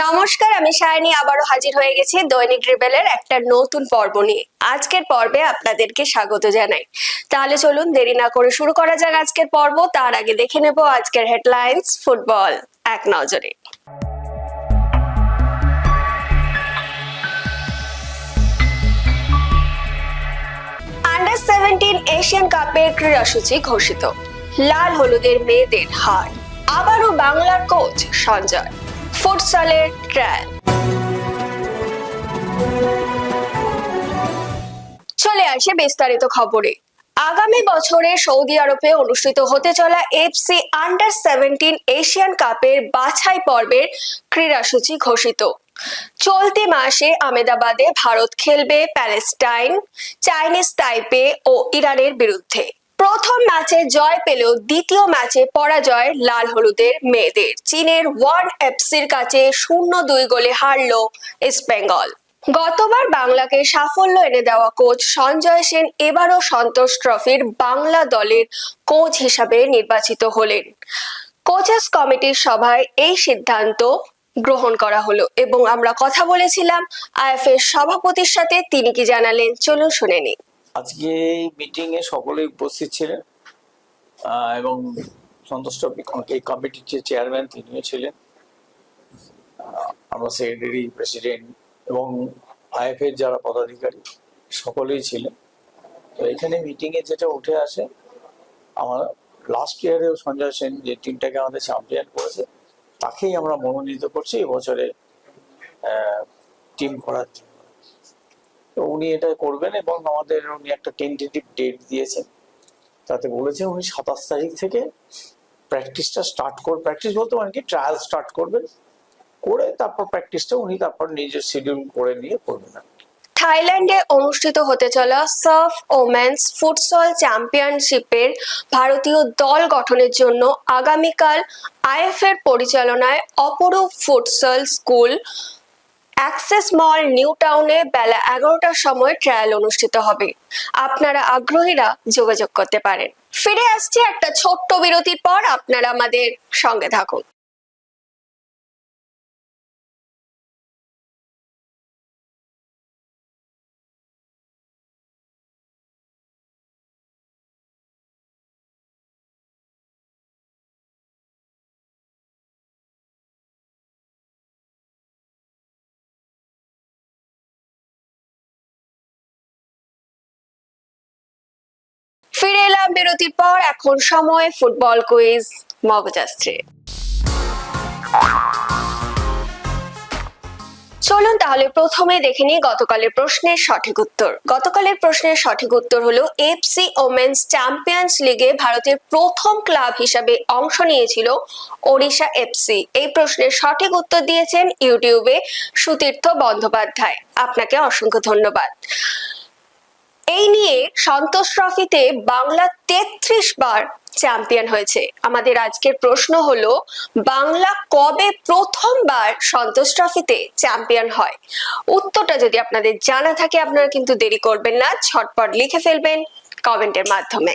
নমস্কার, আমি সায়নী আবারও হাজির হয়ে গেছি দৈনিক রিবেলের একটা নতুন পর্ব নিয়ে। আজকের পর্বে আপনাদেরকে স্বাগত জানাই। তাহলে চলুন দেরি না করে শুরু করা যাক আজকের পর্ব। তার আগে দেখে নেব আজকের হেডলাইন্স, ফুটবল, এক নজরে। আন্ডার সেভেন্টিন এশিয়ান কাপের ক্রীড়াসূচি ঘোষিত। লাল হলুদের মেয়েদের হার। আবারও বাংলার কোচ সঞ্জয়। ফুটসালের ট্রায়াল। চলে আসে বিস্তারিত খবরে। আগামী বছরে সৌদি আরবে অনুষ্ঠিত হতে চলা এফসি আন্ডার সেভেন্টিন এশিয়ান কাপের বাছাই পর্বের ক্রীড়াসূচি ঘোষিত। চলতি মাসে আমেদাবাদে ভারত খেলবে প্যালেস্টাইন, চাইনিজ তাইপে ও ইরানের বিরুদ্ধে। প্রথম ম্যাচে জয় পেলেও দ্বিতীয় ম্যাচে পরাজয় লাল হলুদের মেয়েদের। চীনের ওয়ান এফসির কাছে শূন্য দুই গোলে হারল ইস্ট বেঙ্গল। গতবার বাংলাকে সাফল্য এনে দেওয়া কোচ সঞ্জয় সেন এবারও সন্তোষ ট্রফির বাংলা দলের কোচ হিসাবে নির্বাচিত হলেন। কোচেস কমিটির সভায় এই সিদ্ধান্ত গ্রহণ করা হলো এবং আমরা কথা বলেছিলাম আইএফএর সভাপতির সাথে। তিনি কি জানালেন? চলুন শুনে নিই। আজকে এই মিটিং এ সকলেই উপস্থিত ছিলেন এবং সন্তোষ টপিক এই কমিটির যে চেয়ারম্যান তিনিও ছিলেন আমরা সেক্রেটারি প্রেসিডেন্ট এবং আইএফ এর যারা পদাধিকারী সকলেই ছিলেন। তো এখানে মিটিং এ যেটা উঠে আসে, আমার লাস্ট ইয়ারেও সঞ্জয় সেন যে টিমটাকে আমাদের চ্যাম্পিয়ন করেছে, তাকেই আমরা মনোনীত করছি, এবছরে টিম করার জন্য। উনি এটা করবেন এবং আমাদের উনি একটা টেন্টেটিভ ডেট দিয়েছেন। তাতে বলেছেন উনি সাতাশ তারিখ থেকে প্র্যাকটিসটা স্টার্ট কর প্র্যাকটিস বলতে মানে কি ট্রায়াল স্টার্ট করবেন, করে তারপর প্র্যাকটিসটা উনি তারপর নিজের শিডিউল করে নিয়ে করবেন থাইল্যান্ডে অনুষ্ঠিত হতে চলা সার্ফ ওমেন্স ফুটসল চ্যাম্পিয়নশিপের ভারতীয় দল গঠনের জন্য আগামীকাল আইএফের পরিচালনায় অপরূপ futsal school Axis mall, new টাউনে বেলা এগারোটার সময় ট্রায়াল অনুষ্ঠিত হবে। আপনারা আগ্রহীরা যোগাযোগ করতে পারেন। ফিরে আসছি একটা ছোট্ট বিরতির পর, আপনারা আমাদের সঙ্গে থাকুন। বিরতির পর এখন সময়, ফুটবল কুইজ, মগজাস্ত্রে। চলুন তাহলে প্রথমে দেখে নিই গতকালের প্রশ্নের সঠিক উত্তর। গতকালের প্রশ্নের সঠিক উত্তর হলো, এফসি ওমেন্স চ্যাম্পিয়ন্স লিগে ভারতের প্রথম ক্লাব হিসাবে অংশ নিয়েছিল ওড়িশা এফসি। এই প্রশ্নের সঠিক উত্তর দিয়েছেন ইউটিউবে সুতীর্থ বন্দ্যোপাধ্যায়। আপনাকে অসংখ্য ধন্যবাদ। এই নিয়ে সন্তোষ ট্রফিতে বাংলা তেত্রিশ বার চ্যাম্পিয়ন হয়েছে। আমাদের আজকের প্রশ্ন হলো, বাংলা কবে প্রথমবার সন্তোষ ট্রফিতে চ্যাম্পিয়ন হয়? উত্তরটা যদি আপনাদের জানা থাকে, আপনারা কিন্তু দেরি করবেন না, ছটপট লিখে ফেলবেন কমেন্টের মাধ্যমে।